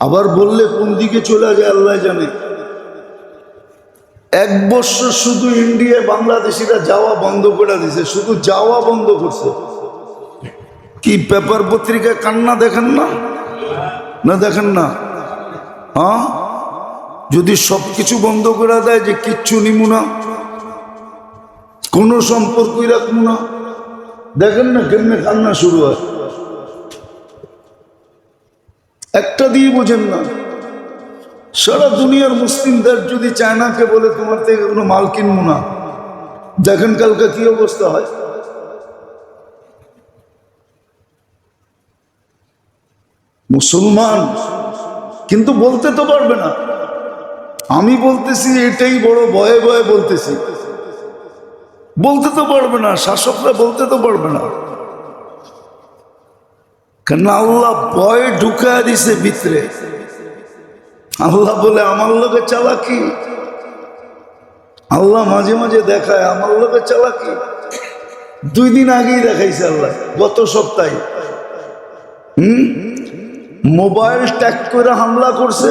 আবার বললে কোন দিকে চলে যায় আল্লাহ জানে। এক বছর শুধু ইন্ডিয়া বাংলাদেশিরা যাওয়া বন্ধ করে দিছে, শুধু যাওয়া বন্ধ করছে। কি পেপার পত্রিকায় কান্না দেখেন না? না দেখেন না? হ্যাঁ? যদি সব কিছু বন্ধ করে দেয় যে কিচ্ছু নিমু না, কোনো সম্পর্কই রাখব না। দেখেন না কেমনে কান্না শুরু হয়। একটা দিয়ে বোঝেন না। সারা দুনিয়ার মুসলিমদের যদি চায়নাকে বলে তোমার থেকে কোনো মাল কিনবো না, দেখেন কালকে কি অবস্থা হয়। মুসলমান, কিন্তু বলতে তো পারবে না। আমি বলতেছি, এটাই বড় ভয়ে ভয়ে বলতেছি। বলতে তো পারবে না, শাসকরা বলতে তো পারবে না। কেন আল্লাহ ভয় ঢুকায় দিছে ভিতরে? আল্লাহ বলে, আমার লোকে চালাকি? আল্লাহ মাঝে মাঝে দেখায়, আমার লোকে চালাকি? দুই দিন আগেই দেখাইছে আল্লাহ, গত সপ্তাহে। হুম? মোবাইল ট্যাগ করে হামলা করছে।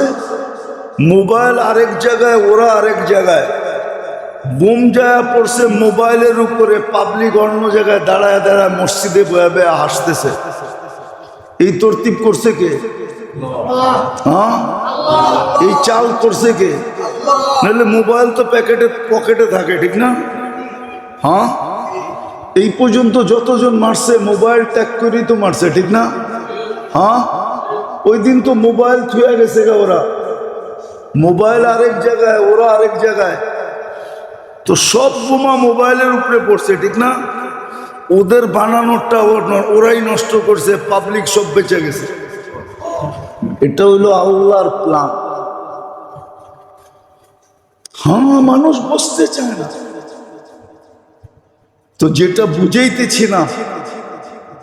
মোবাইল আরেক জায়গায়, ওরা আরেক জায়গায়। বোম যায় পড়ছে মোবাইলের উপরে, পাবলিক অন্য জায়গায় দাঁড়ায় দাঁড়ায় মসজিদে বয়ে বয়ে হাসতেছে। এই তরতিব করছে কে? হ্যাঁ? এই চাল করছে কে? নাহলে মোবাইল তো প্যাকেটে পকেটে থাকে, ঠিক না? হ্যাঁ? এই পর্যন্ত যতজন মারছে, মোবাইল ট্যাগ করেই তো মারছে, ঠিক না? হ্যাঁ? ওই দিন তো মোবাইল থুয়ে গেছে গা ওরা। মোবাইল আরেক জায়গায়, ওরা আরেক জায়গায়। তো সব বোমা মোবাইলের উপরে পড়ছে, ঠিক না? ওদের বানানোরটা ওরাই নষ্ট করছে পাবলিক সব বেঁচে গেছে। এটা হইল আল্লাহর প্ল্যান হ্যাঁ মানুষ বসতে চায় না। তো যেটা বুঝাইতেছিলাম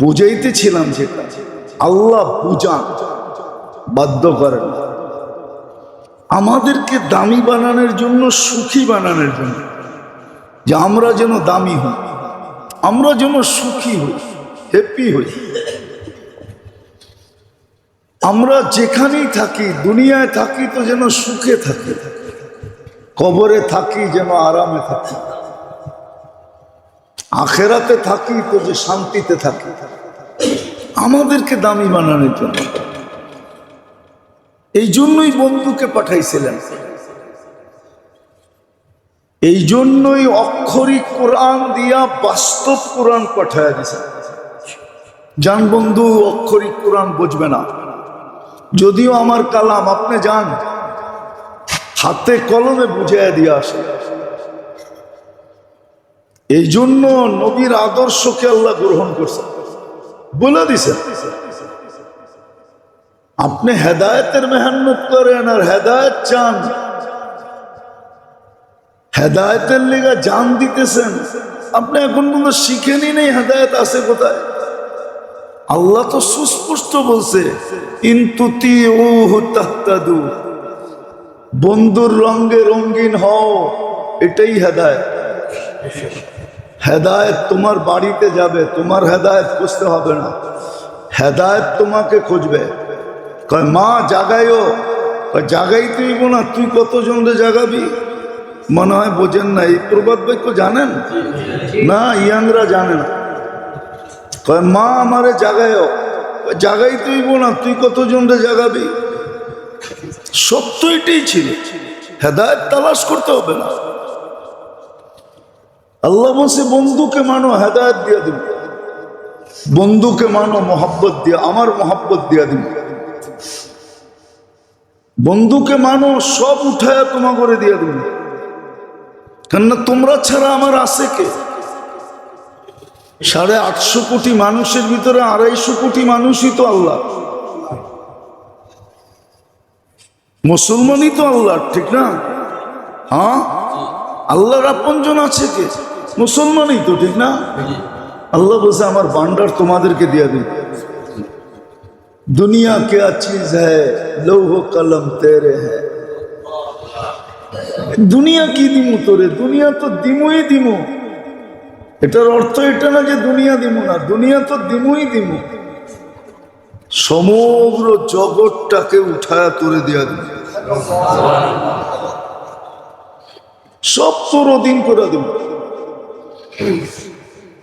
বুঝাইতেছিলাম যেটা আল্লাহ বুঝান, বাধ্য করেন। আমাদেরকে দামি বানানোর জন্য, সুখী বানানোর জন্য, যে আমরা যেন দামি হই। আমরা যেন সুখী হই হ্যাপি হই। আমরা যেখানেই থাকি, দুনিয়ায় থাকি তো যেন সুখে থাকি, কবরে থাকি যেন আরামে থাকি। আখেরাতে থাকি তো যে শান্তিতে থাকি, আমাদেরকে দামি বানানোর জন্য। এই জন্যই বন্ধুকে পাঠাইছিলেন। এই জন্যই অক্ষরিক কোরআন দিয়া বাস্তব কোরআন পাঠায় দিছে। যান বন্ধু অক্ষরিক কোরআন বুঝবে না। যদিও আমার কালাম, আপনি যান হাতে কলমে বুঝাইয়া দিয়ে আসে। এই জন্য নবীর আদর্শকে আল্লাহ গ্রহণ করছে। বলে দিছে, আপনি হেদায়তের মেহান্নত করেন আর হেদায়ত চান। হেদায়তের লেগা জান দিতেছেন। আপনি এখন পর্যন্ত শিখেনি নেই হেদায়ত আছে কোথায়? আল্লাহ তো সুস্পষ্ট বলছে ইন্তুতি বন্ধুর রঙ্গে রঙ্গিন হও, এটাই হেদায়ত। হেদায়ত তোমার বাড়িতে যাবে, তোমার হেদায়ত খুঁজতে হবে না। হেদায়ত তোমাকে খুঁজবে। কয়, মা, জাগাইও। কয় জাগাই তুই না, তুই কতজনরে জাগাবি? মনে হয় বোঝেন না, এই প্রবাদ বাক্য জানেন? না, ইয়াংরা জানে না। কয়, মা আমারে জাগায় জাগাই তুই না, তুই কতজনরে জাগাবি? সত্য এটাই ছিল। হেদায়ত তালাশ করতে হবে না। আল্লাহ বলছে, বন্ধুকে মানো, হেদায়ত দিয়ে দিব। বন্ধুকে মানো, মোহাব্বত দিয়ে, আমার মোহাব্বত দিয়ে দিব। বন্ধুকে মানো, সব উঠায় তোমা করে দিয়ে দিব। কেননা তোমরা ছাড়া আমার আছে কে? সাড়ে আটশো কোটি মানুষের ভিতরে আড়াইশো কোটি মানুষই তো আল্লাহ। মুসলমানই তো আল্লাহ, ঠিক না? হ্যাঁ? আল্লাহর আপনজন আছে কে? মুসলমানই তো, ঠিক না? আল্লাহ বলছে, আমার বান্ডার তোমাদেরকে দিয়ে দিন। দুনিয়া কে চিজ হ্যাঁ লৌহ কলম তেরে হ্যাঁ দুনিয়া কি দিমু তোরে? দুনিয়া তো দিমুই দিমু। এটার অর্থ এটা না যে দুনিয়া দিমু না, দুনিয়া তো দিমুই দিমু। সমগ্র জগৎটাকে উঠায়া তুলে দেওয়া দিবে সব তোর অধীন করে দেব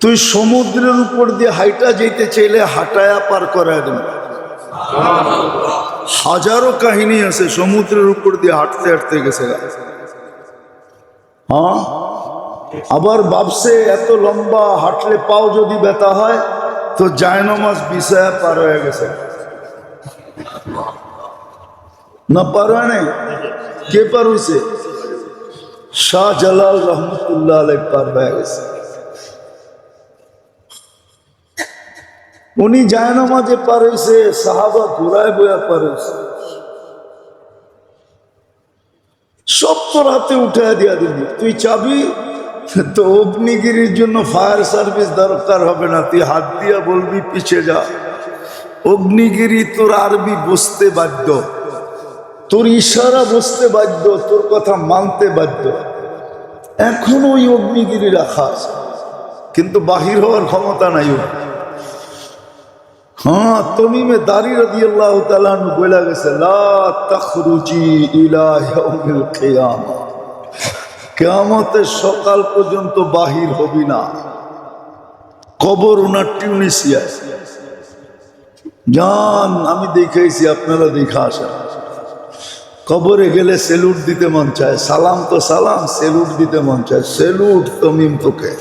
তুই সমুদ্রের উপর দিয়ে হাইটা যেতে চাইলে হাঁটায়া পার করায় দেব হাজারো কাহিনী আছে, সমুদ্রের উপর দিয়ে হাঁটতে হাঁটতে গেছে। হ্যাঁ? আবার ভাবছে এত লম্বা হাঁটলে পাও যদি ব্যথা হয়, তো জায়নমাজ বিষয়া পার হয়ে গেছে। না, পার হয় নাই? কে পার হয়েছে শাহ জালাল রহমতুল্লাহ আলাই পার হয়ে গেছে। উনি জায়নামাজে পার হয়েছে সাহাবা ঘোরায় বয়া পার হয়েছে সব তোর হাতে উঠে দিয়া দিবি তুই চাবি? তো অগ্নিগিরির জন্য ফায়ার সার্ভিস দরকার হবে না, তুই হাত দিয়া বলবি পিছে যা। অগ্নিগিরি তোর আরবি বসতে বাধ্য। তোর ইশারা বসতে বাধ্য, তোর কথা মানতে বাধ্য। এখনও ওই অগ্নিগিরি রাখা কিন্তু বাহির হওয়ার ক্ষমতা নাই ওর। হ্যাঁ তমিমে দাঁড়ি রদি আল্লাহ তালান বলে গেছে, লা তখরুজি ইলা ইয়াউমিল কিয়ামা। কেয়ামতের সকাল পর্যন্ত বাহির হবি না। কবর ওনার টিউনিসিয়া যান, আমি দেখাইছি, আপনারা দেখা আসেন। কবরে গেলে সেলুট দিতে মন চায়। সালাম তো সালাম, সেলুট দিতে মন চায়। সেলুট, তমিম তোকে।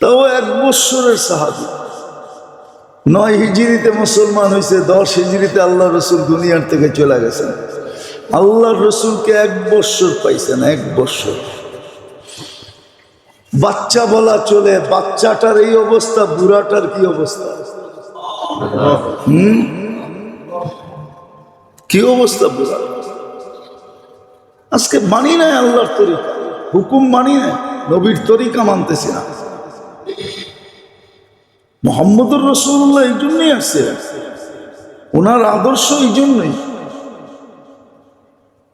তাও এক বৎসরের সাহাবি। নয় হিজড়িতে মুসলমান হয়েছে দশ হিজড়িতে আল্লাহ রসুল দুনিয়ার থেকে চলে গেছেন। আল্লাহ রসুলকে এক বৎসর পাইছেন এক বৎসর বাচ্চা বলা চলে, বাচ্চাটার এই অবস্থা, বুড়াটার কি অবস্থা? কি অবস্থা বুড়া? আজকে মানি নাই আল্লাহর তরিকা, হুকুম মানি নাই, নবীর তরিকা মানতেছি না। মোহাম্মদুর রসুল্লাহ এই জন্যই আসছে। ওনার আদর্শ এই জন্যই।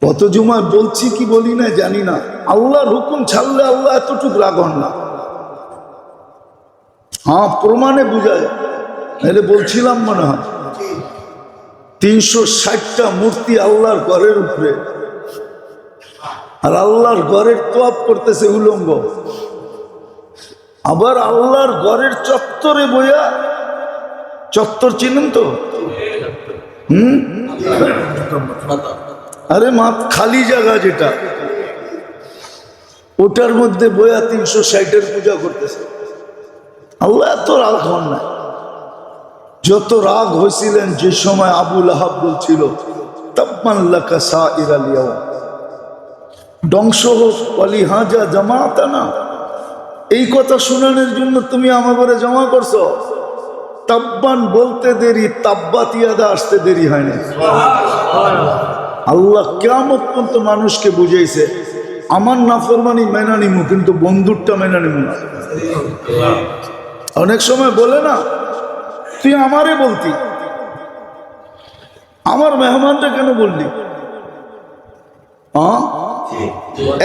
কত জুমায় বলছি কি বলি না জানি না। আল্লাহর হুকুম ছাড়লে আল্লাহ এতটুক রাগ হন না। হ্যাঁ প্রমাণে বুঝায়। নাহলে বলছিলাম মনে হয়, তিনশো ষাটটা মূর্তি আল্লাহর ঘরের উপরে। আর আল্লাহর ঘরের তোয়াপ করতেছে উলঙ্গ। আবার আল্লাহর ঘরের চত্বরে বইয়া চত্বর চিনেন তো? হুম? আরে মা খালি জায়গা যেটা। ওটার মধ্যে বইয়া তিনশো ষাটের পূজা করতেছে। আল্লাহ, এত রাগ হন না। যত রাগ হয়েছিলেন যে সময় আবুল আহাব বলছিল তাপ্পাল্লাকা সা ইরালিয়াও ধ্বংস হোক অলি হাজা জামাতা না এই কথা শোনানোর জন্য তুমি আমার ঘরে জমা করছ। তাব্বান বলতে দেরি, তাব্বাতিয়াদা আসতে দেরি হয়নি। আল্লাহ কেমন পর্যন্ত মানুষকে বুঝাইছে, আমার নাফরমানি মেনা নিমু, কিন্তু বন্ধুরটা মেনা নিমু না। অনেক সময় বলে না, তুই আমারে বলতি। আমার মেহমানটা কেন বললি?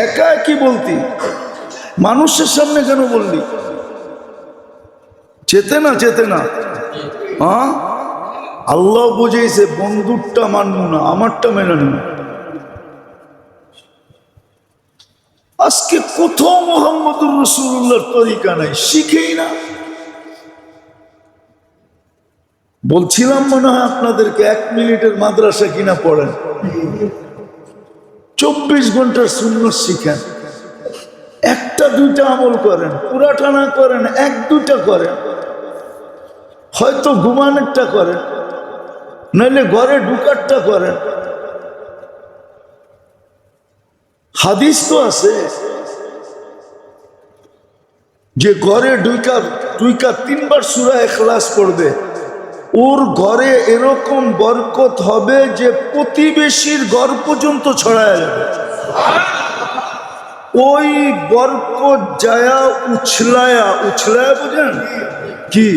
একা কি বলতি? মানুষের সামনে কেন বললি? চেতে না চেতে না। হ্যাঁ আল্লাহ বুঝেছে বন্ধুরটা মানব না, আমারটা মেনে নেব। আজকে কোথাও মোহাম্মদুর রসুল্লাহর তরিকা নাই, শিখেই না। বলছিলাম মনে হয় আপনাদেরকে এক মিনিটের মাদ্রাসা কিনা পড়েন। চব্বিশ ঘণ্টার শূন্য শিখেন। একটা দুইটা আমল করেন পুরাটা না করেন, এক দুইটা করেন। হয়তো ঘুমানোরটা করেন, নইলে ঘরে ঢুকারটা করেন। হাদিস তো আছে যে ঘরে দুইকা দুইকা তিনবার সুরা এখলাস পড়বে। ওর ঘরে এরকম বরকত হবে যে প্রতিবেশীর ঘর পর্যন্ত ছড়ায় যাবে। ওই বরকত যায়া উছলায়া উছলায়া বুঝেন? কি?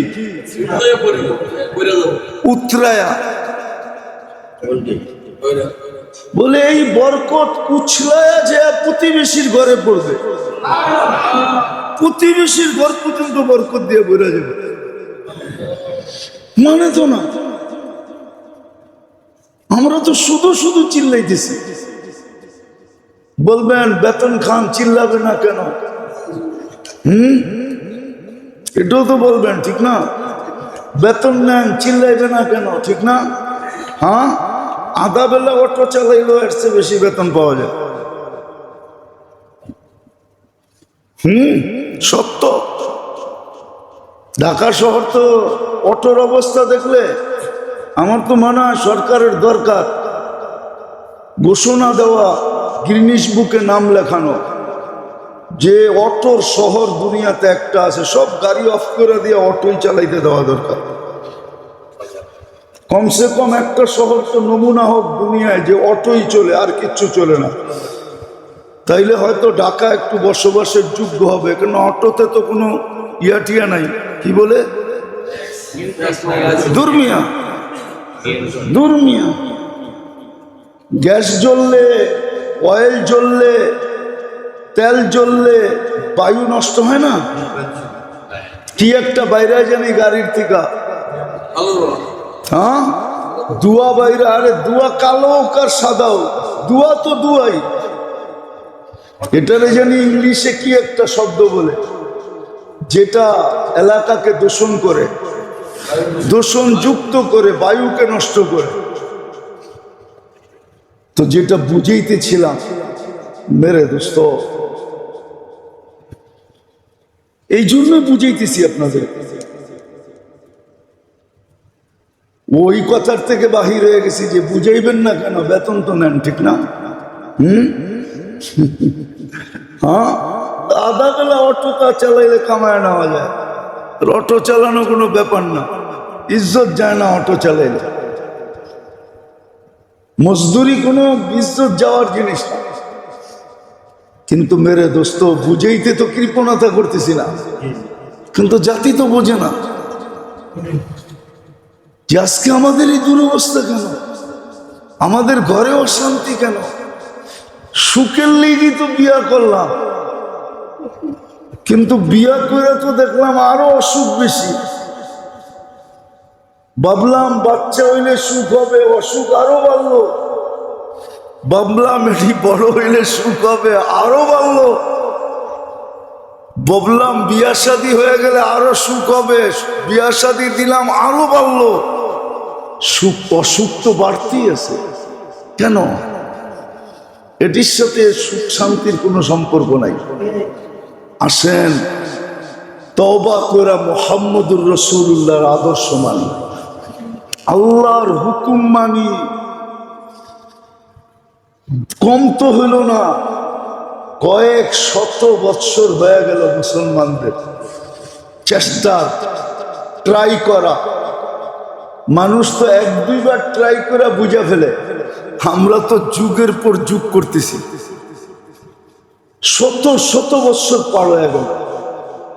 উতরায়া বলে এই বরকত উছলায়া যে প্রতিবেশীর ঘরে পড়বে। প্রতিবেশীর ঘর পর্যন্ত বরকত দিয়ে বেরো যাবে। মানে তো না। আমরা তো শুধু শুধু চিল্লাইতেছি। বলবেন, বেতন খান, চিল্লাবে না কেন? হুম? এটাও তো বলবেন, ঠিক না? বেতন নেন, চিল্লাইবে না কেন, ঠিক না? হ্যাঁ? আধা বেলা অটো চালাইলেও এর চেয়ে বেশি বেতন পাওয়া যায়। হুম? সত্য। ঢাকা শহর তো অটোর অবস্থা দেখলে আমার তো মনে হয় সরকারের দরকার। ঘোষণা দেওয়া গ্রিনিশ বুকে নাম লেখানো। যে অটোর শহর দুনিয়াতে একটা আছে, সব গাড়ি অফ করে দিয়ে অটোই চালাইতে দেওয়া দরকার। কমসে কম একটা শহর তো নমুনা হোক দুনিয়ায়, যে অটোই চলে, আর কিচ্ছু চলে না। তাইলে হয়তো ঢাকা একটু বসবাসের যোগ্য হবে কেন অটোতে তো কোনো ইয়াটিয়া নাই। কি বলে? দুর্মিয়া। দুর্মিয়া। গ্যাস জ্বললে অয়েল জ্বললে, তেল জ্বললে বায়ু নষ্ট হয় না? কি একটা বাইরে জানি গাড়ির থেকে? হ্যাঁ? দুয়া বাইরে, আরে দুয়া কালো কার সাদাও। দুয়া তো দুয়াই। এটারে জানি ইংলিশে কি একটা শব্দ বলে, যেটা এলাকাকে দূষণ করে দূষণ যুক্ত করে, বায়ুকে নষ্ট করে। তো যেটা বুঝাইতেছিলাম, মেরে দোস্ত। এই জন্য বুঝাইতেছি আপনাদের। ওই কথার থেকে বাহির হয়ে গেছি যে বুঝাইবেন না কেন, বেতন তো নেন, ঠিক না? হুম? হ্যাঁ? আধা বেলা অটো তা চালাইলে কামায় নেওয়া যায়। অটো চালানো কোনো ব্যাপার না। ইজ্জত যায় না অটো চালাইলে। মজদুরি কোনো ইজ্জত যাওয়ার জিনিস কিন্তু মেরে দোস্ত, বুঝেইতে তো কৃপণতা করতেছি না। কিন্তু জাতি তো বোঝে না। যে আজকে আমাদের এই দুরবস্থা কেন? আমাদের ঘরে অশান্তি কেন? সুখের লেগেই তো বিয়া করলাম। কিন্তু বিয়া করে তো দেখলাম আরও অসুখ বেশি। ভাবলাম বাচ্চা হইলে সুখ হবে, অসুখ আরও বাড়লো। ভাবলাম এটি বড় হইলে সুখ হবে, আরও বাড়লো। ভাবলাম বিয়া শাদি হয়ে গেলে আরও সুখ হবে, বিয়া শাদি দিলাম আরও বাড়লো। সুখ, অসুখ তো বাড়তেই আছে। কেন? এটির সাথে সুখ শান্তির কোনো সম্পর্ক নাই। আসেন তবা করা মোহাম্মদুর রসুল্লাহর আদর্শ মানি। আল্লাহর হুকুম মানি। কম তো হইল না, কয়েক শত বৎসর হয়ে গেল মুসলমানদের। চেষ্টা ট্রাই করা। মানুষ তো এক দুইবার ট্রাই করে বুঝা ফেলে। আমরা তো যুগের পর যুগ করতেছি। শত শত বৎসর পার হয়ে গেল।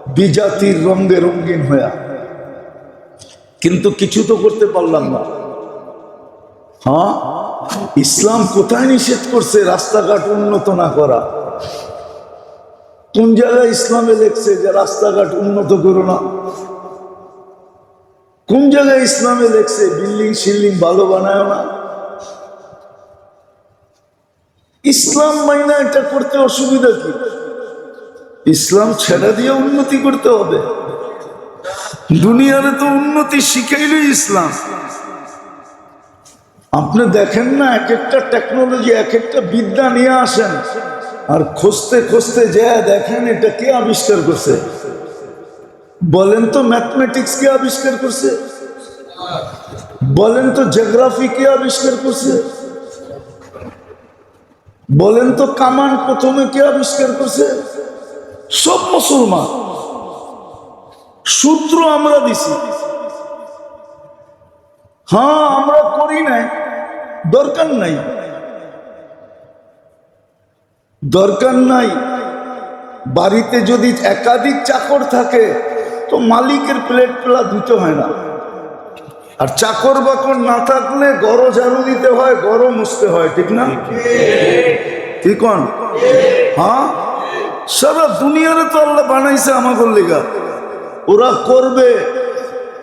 বিজাতির রঙে রঙিন হইয়া কিন্তু কিছু তো করতে পারলাম না। হ্যাঁ? ইসলাম কোথায় নিষেধ করছে? রাস্তাঘাট উন্নত না করা। কোন জায়গায় ইসলামে লেখছে যে রাস্তাঘাট উন্নত করো না? কোন জায়গায় ইসলামে লেখছে বিল্ডিং শিল্ডিং ভালো বানায় না? ইসলাম মাইনা এটা করতে অসুবিধা কি? ইসলাম ছেড়া দিয়ে উন্নতি করতে হবে। দুনিয়ারে তো উন্নতি শিখাইল ইসলাম। আপনি দেখেন না এক একটা টেকনোলজি এক একটা বিদ্যা নিয়ে আসেন, আর খুঁজতে খুঁজতে যে দেখেন এটা কে আবিষ্কার করছে? বলেন তো ম্যাথমেটিক্স কে আবিষ্কার করছে? বলেন তো জিওগ্রাফি কে আবিষ্কার করছে? বলেন তো কামান প্রথমে কে আবিষ্কার করছে? সব মুসলমান। সূত্র আমরা দিছি। হ্যাঁ আমরা করি নাই। দরকার নাই। দরকার নাই। বাড়িতে যদি একাধিক চাকর থাকে, তো মালিকের প্লেট পেলা ধুতে হয় না। আর চাকর বাকর না থাকলে গড় ঝাড়ু দিতে হয় গড় মুছতে হয়, ঠিক না? ঠিক হ্যাঁ? সারা দুনিয়ারে তো আল্লাহ বানাইছে আমাদের লেগা। ওরা করবে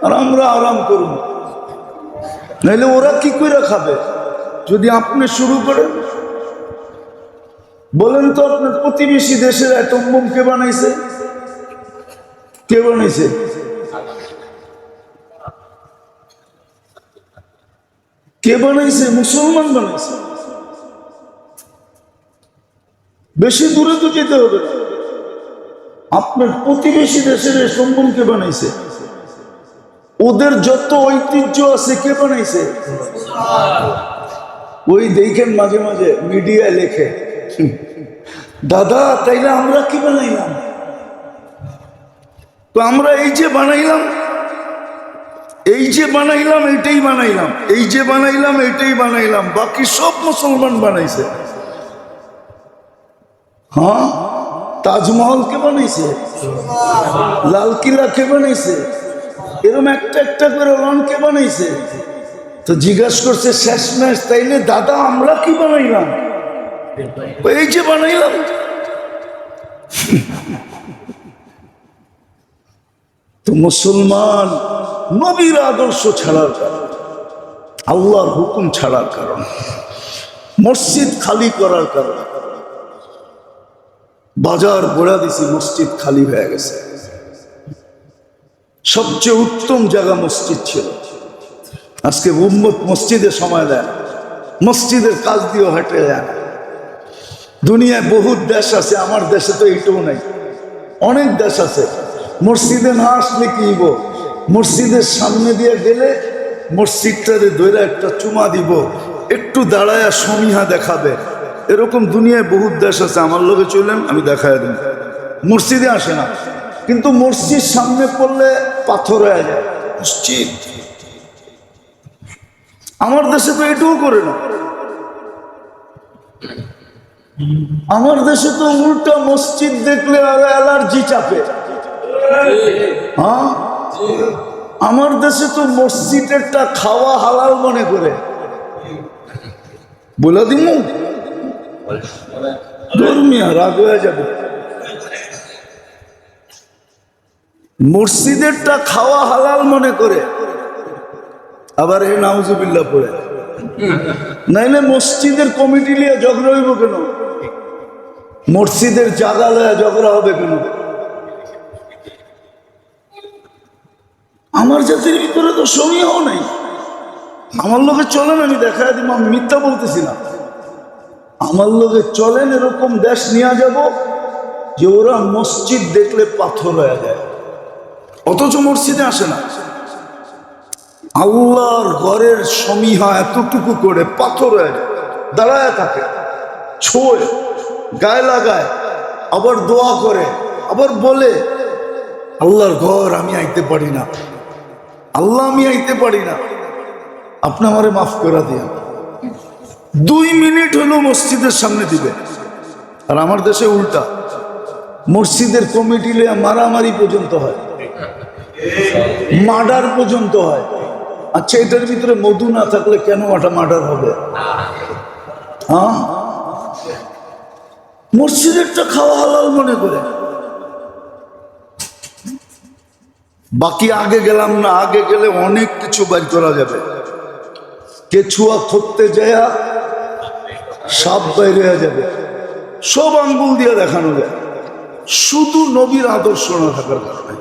আর আমরা আরাম করব। নাহলে ওরা কি করে খাবে? যদি আপনি শুরু করেন। বলেন তো আপনার প্রতিবেশী দেশের অ্যাটম বোম কে বানাইছে? কে বানাইছে? কে বানাইছে? মুসলমান বানাইছে। বেশি দূরে তো যেতে হবে না। আপনার প্রতিবেশী দেশের সম্বন কে বানাইছে? ওদের যত ঐতিহ্য আছে, কে বানাইছে? ওই দেখেন মাঝে মাঝে মিডিয়া লেখে, দাদা, তাইলে আমরা কি বানাইলাম? তো আমরা এই যে বানাইলাম, এই যে বানাইলাম এটাই বানাইলাম, এই যে বানাইলাম এটাই বানাইলাম, বাকি সব মুসলমান বানাইছে। হ্যাঁ? তাজমহল কে বানাইছে? লাল কিলা কে বানাইছে? এরকম একটা একটা করে রন কে বানাইছে? তো জিজ্ঞাসা করছে, শেষ ম্যাচ, তাইলে দাদা, আমরা কি বানাইলাম? এই যে বানাইলাম। তো মুসলমান নবীর আদর্শ ছাড়ার কারণ, আল্লাহর হুকুম ছাড়ার কারণ, মসজিদ খালি করার কারণ বাজার গোড়া দিছি, মসজিদ খালি হয়ে গেছে। সবচেয়ে উত্তম জায়গা মসজিদ ছিল। আজকে উম্মত মসজিদে সময় দেয় মসজিদের কাজ দিয়েও হেঁটে যায় দুনিয়ায় বহুত দেশ আছে, আমার দেশে তো এইটাও নেই। অনেক দেশ আছে। মসজিদে না আসলে কি মসজিদের সামনে দিয়ে গেলে মসজিদটারে দৈরা একটা চুমা দিব। একটু দাঁড়ায় সমীহা দেখাবে। এরকম দুনিয়ায় বহুত দেশ আছে, আমার লোকে চললেন, আমি দেখায় দিন মসজিদে আসে না, কিন্তু মসজিদ সামনে পড়লে পাথর হয়ে যায়। মসজিদ? আমার দেশে তো এটাও করে না। আমার দেশে তো উল্টা মসজিদ দেখলে আর অ্যালার্জি চাপে। হ্যাঁ? আমার দেশে তো মসজিদেরটা খাওয়া হালাল মনে করে। বলে দিমু? ধর্মিয়া রাগ মসজিদেরটা খাওয়া হালাল মনে করে, আবার হে নাউজুবিল্লা পড়ে। নাইলে মসজিদের কমিটি নিয়ে ঝগড়া হইব কেন? মসজিদের জাগা লয়া ঝগড়া হবে কেন? আমার জাতির ভিতরে তো সমীহ নাই। আমার লোকে চলেন আমি দেখা দিব আমি মিথ্যা বলতেছি না। আমার লোকে চলেন, এরকম দেশ নিয়ে যাব যে ওরা মসজিদ দেখলে পাথর হয়ে যায়। অথচ মসজিদে আসে না। আল্লাহর ঘরের সমীহা এতটুকু করে পাথর হয়ে যায়। দাঁড়ায় থাকে, ছোয়, গায়ে লাগায়, আবার দোয়া করে, আবার বলে, আল্লাহর ঘর আমি আইতে পারি না। আল্লাহ আমি আইতে পারি না। আপনি আমারে মাফ করে দিয়া দুই মিনিট হলো মসজিদের সামনে দিবে। আর আমার দেশে উল্টা। মসজিদের কমিটি মারামারি পর্যন্ত হয়। মার্ডার পর্যন্ত হয়। আচ্ছা এটার ভিতরে মধু না থাকলে কেন ওটা মার্ডার হবে? হ্যাঁ? মসজিদেরটা খাওয়া হালাল মনে করে। বাকি আগে গেলাম না, আগে গেলে অনেক কিছু বাইর করা যাবে। কেছুয়া করতে যায় সাপ বাইরে হয়ে যাবে। সব আঙ্গুল দিয়ে দেখানো যায়। শুধু নবীর আদর্শ না থাকার কারণে।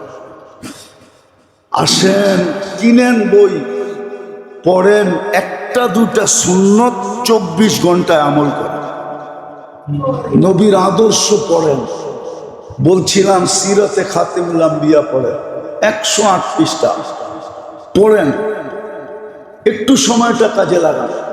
আসেন, কিনেন বই, পড়েন, একটা, দুটা সুন্নত চব্বিশ ঘন্টায় আমল করেন। নবীর আদর্শ পড়েন। বলছিলাম, সিরতে খাতেমুল আম্বিয়া পড়েন। একশো আট পৃষ্ঠা। পড়েন। একটু সময়টা কাজে লাগান।